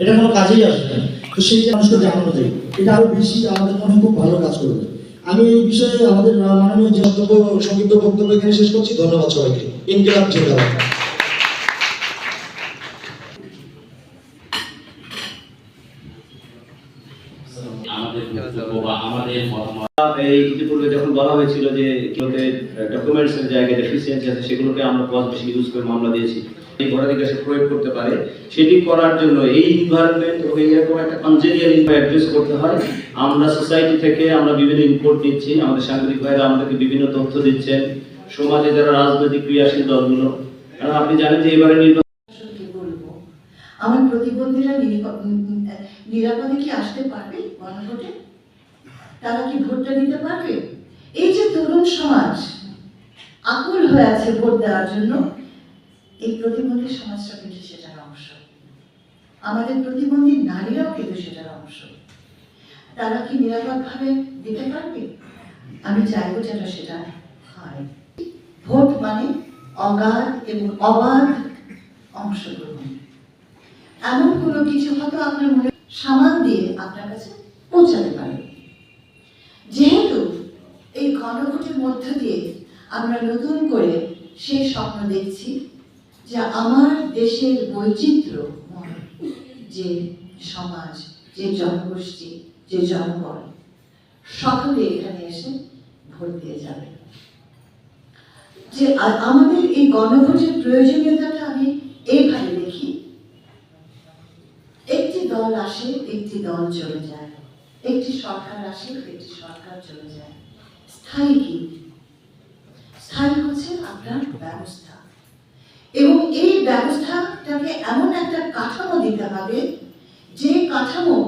এটা কোনো কাজেই আসবে না। তো সেই মানুষকে জানানো যায়, এটা আরও বেশি আমাদের মনে খুব ভালো কাজ করবে। আমি এই বিষয়ে আমাদের মাননীয় যে বক্তব্য, সংক্ষিপ্ত বক্তব্য এখানে শেষ করছি। ধন্যবাদ সবাইকে। ইনকিলাব জিন্দাবাদ। এই ইতিপূর্বে যখন বলা হয়েছিল যে ডকুমেন্টস এর জায়গায় ডেফিসিয়েন্সি আছে, সেগুলোকে আমরা পজ বেশি ইউজ করে মামলা দিয়েছি। ভোটাধিকার প্রয়োগ করতে পারে, সেটি করার জন্য এই ইনভায়রনমেন্ট এবং এরকম একটা কনজেনিয়াল অ্যাড্রেস করতে হয়। আমরা সোসাইটি থেকে আমরা বিভিন্ন ইনপুট নিচ্ছি, আমাদের সাংবাদিক ভাইরা আমাদেরকে বিভিন্ন তথ্য দিচ্ছেন। সমাজে যারা রাজনৈতিক ক্রিয়াশীল দলগুলো কারণ আপনি জানেন যে এবারে নির্বাচন আমার প্রতিবন্ধীরা নিরাপদে কি আসতে পারবে গণভোটে? তারা কি ভোটটা দিতে পারবে? এই যে তরুণ সমাজ, আকুল হয়ে আছে ভোট দেওয়ার জন্য এই প্রতিবন্ধী সমাজটা কিন্তু সেটার অংশ। আমাদের প্রতিবন্ধী নারীরাও কিন্তু সেটার অংশ। তারা কি নিরাপদভাবে দিতে পারবে? আমি চাইব যেন সেটা হয়। ভোট মানে অগাধ এবং অবাধ অংশগ্রহণ। এমন কোনো কিছু হয়তো আপনার মনে সামাল দিয়ে আপনার কাছে পৌঁছাতে পারে। যেহেতু এই গণভোটের মধ্য দিয়ে আমরা নতুন করে সেই স্বপ্ন দেখছি যে আমার দেশের বৈচিত্র্য যে সমাজ, যে জনগোষ্ঠী, যে জনগণ সকলে এখানে এসে ভোট দিয়ে যাবে। যে আমাদের এই গণভোটের প্রয়োজনীয়তাটা আমি এইভাবে দেখি। একটি দল আসে, একটি দল চলে যায়। একটি সরকার আসে, একটি সরকার চলে যায়। স্থায়ী কি? স্থায়ী হচ্ছে আপনার ব্যবস্থা। এবং এই ব্যবস্থাটাকে এমন একটা কাঠামো দিতে হবে, যে কাঠামো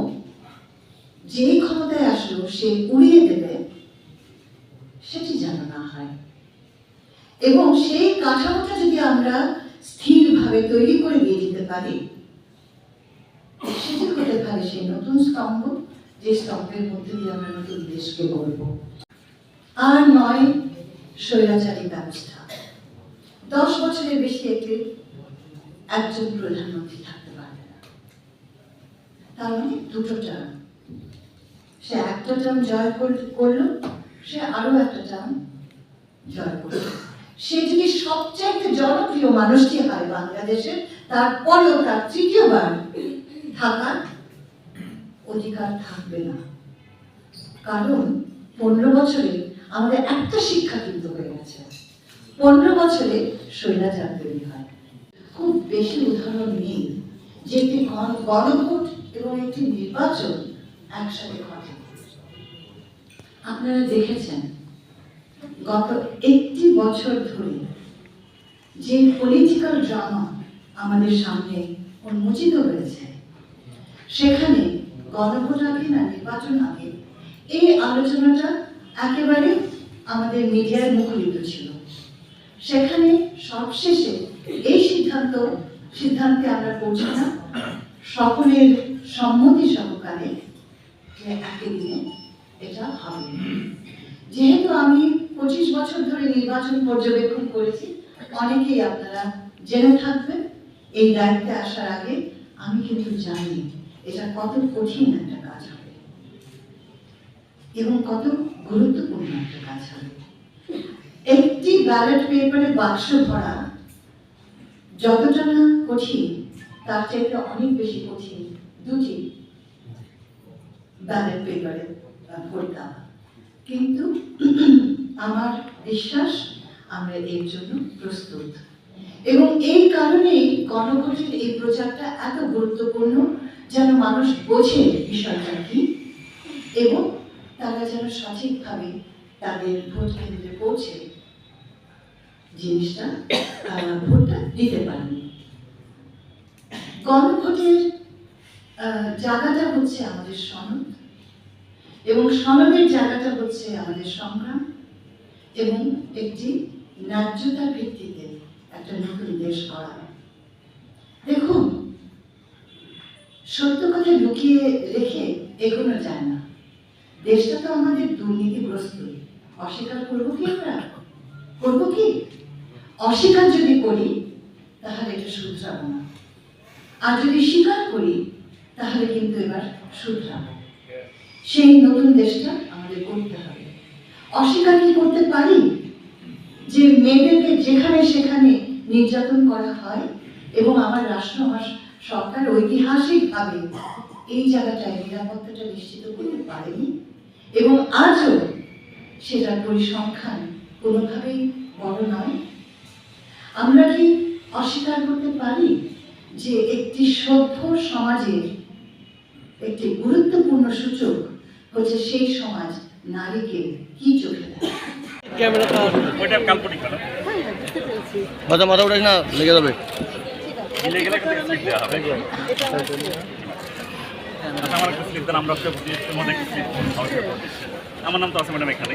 যেই ক্ষমতায় আসলো সে উড়িয়ে দেবে, সেটি যেন না হয়। এবং সেই কাঠামোটা যদি আমরা স্থিরভাবে তৈরি করে দিয়ে দিতে পারি, সেটি হতে পারে সেই নতুন স্তম্ভ, যে স্তম্ভের মধ্যে দিয়ে আমরা নতুন দেশকে গড়ব। আর নয়, স্বৈরাচারী ব্যবস্থা। দশ বছরের বেশি একটি একজন প্রধানমন্ত্রী থাকতে পারবে না। তার মানে দুটো টার্ম সে একটা টার্ম জয় কর- করল, সে আরও একটা টার্ম জয় করল। সে যদি সবচাইতে জনপ্রিয় মানুষটি হয় বাংলাদেশে, তারপরেও তার তৃতীয়বার থাকার অধিকার থাকবে না। কারণ পনেরো বছরে আমাদের একটা শিক্ষা কিন্তু হয়ে গেছে। পনেরো বছরে স্বৈরাচার তৈরি হয়। খুব বেশি উদাহরণ নেই যে একটি গণ- গণভোট এবং একটি নির্বাচন একসাথে ঘটে। আপনারা দেখেছেন, গত একটি বছর ধরে যে পলিটিক্যাল ড্রামা আমাদের সামনে উন্মোচিত হয়েছে, সেখানে গণভোট আগে না নির্বাচন আগে, এই আলোচনাটা একেবারে আমাদের মিডিয়ায় মুখরিত ছিল। সেখানে সবশেষে এই সিদ্ধান্ত, সিদ্ধান্তে আমরা পৌঁছলাম। সকলের সম্মতি সহকারে এটা হবে। যেহেতু আমি পঁচিশ বছর ধরে নির্বাচন পর্যবেক্ষণ করেছি, অনেকেই আপনারা জেনে থাকবেন, এই দায়িত্বে আসার আগে আমি কিন্তু জানি এটা কত কঠিন একটা কাজ হবে এবং কত গুরুত্বপূর্ণ একটা কাজ হবে। একটি ব্যালট পেপারে বাক্স ভরা যতটা না কঠিন, তার চাইতে অনেক বেশি কঠিন দুটি ব্যালট পেপারে ভোট কিন্তু আমার বিশ্বাস, আমরা এর জন্য প্রস্তুত। এবং এই কারণেই গণভোটের এই প্রচারটা এত গুরুত্বপূর্ণ যেন মানুষ বোঝে বিষয়টা কি এবং তারা যেন সঠিকভাবে তাদের ভোট কেন্দ্রে পৌঁছে। জিনিসটা ভোটটা দিতে পারেন। গণভোটের জায়গাটা হচ্ছে আমাদের সনদ এবং সনদের জায়গাটা হচ্ছে আমাদের সংগ্রাম এবং একটি ন্যায্যতার ভিত্তিতে একটা নতুন দেশ করা দেখুন, সত্য কথা লুকিয়ে রেখে এগোনো যায় না। দেশটা তো আমাদের দুর্নীতিগ্রস্ত। অস্বীকার করব কি আমরা? করব কি? অস্বীকার যদি করি, তাহলে এটা শুধরাবো না। আর যদি স্বীকার করি, তাহলে কিন্তু এবার শুধরাম সেই নতুন দেশটা আমাদের করতে হবে। অস্বীকার কি করতে পারি? যে মেয়েদেরকে যেখানে সেখানে নির্যাতন করা হয় এবং আমার রাষ্ট্র, আমার সরকার ঐতিহাসিকভাবে এই জায়গাটায় নিরাপত্তাটা নিশ্চিত করতে পারেনি এবং আজও সেটার পরিসংখ্যান কোনোভাবেই বড় নয়। আমরা কি অস্বীকার করতে পারি যে একটি সভ্য সমাজের একটি গুরুত্বপূর্ণ সূচক হচ্ছে সেই সমাজ নারীকে কি চোখে মাথা মাথা উঠাস না লেগে যাবে। আচ্ছা আমার নাম তো আছে ম্যাডাম এখানে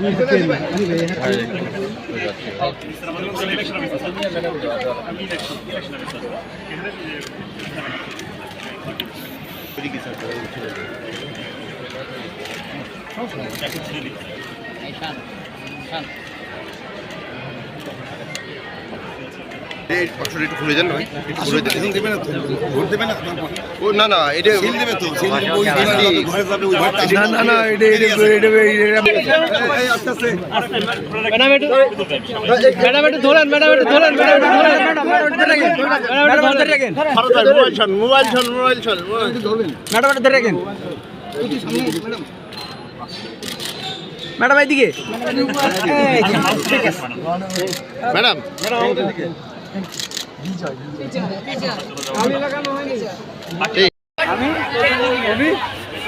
নাম্বারটা দেওয়া বাক্সটা একটু খুলে দেন ভাই। একটু খুলে দেন। দেবে না তো? ভোট দেবে না ও না না এটা সিল দেবে তো সিল বই না না না এটা এটা এটা ম্যাডাম একটু ম্যাডাম একটু ধরেন ম্যাডাম একটু ধরেন ম্যাডাম একটু ধরেন। মোবাইল ছন মোবাইল ছন মোবাইল ছন ম্যাডাম এইদিকে। ম্যাডাম।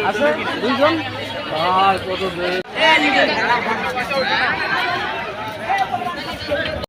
আছে দুইজন আর কত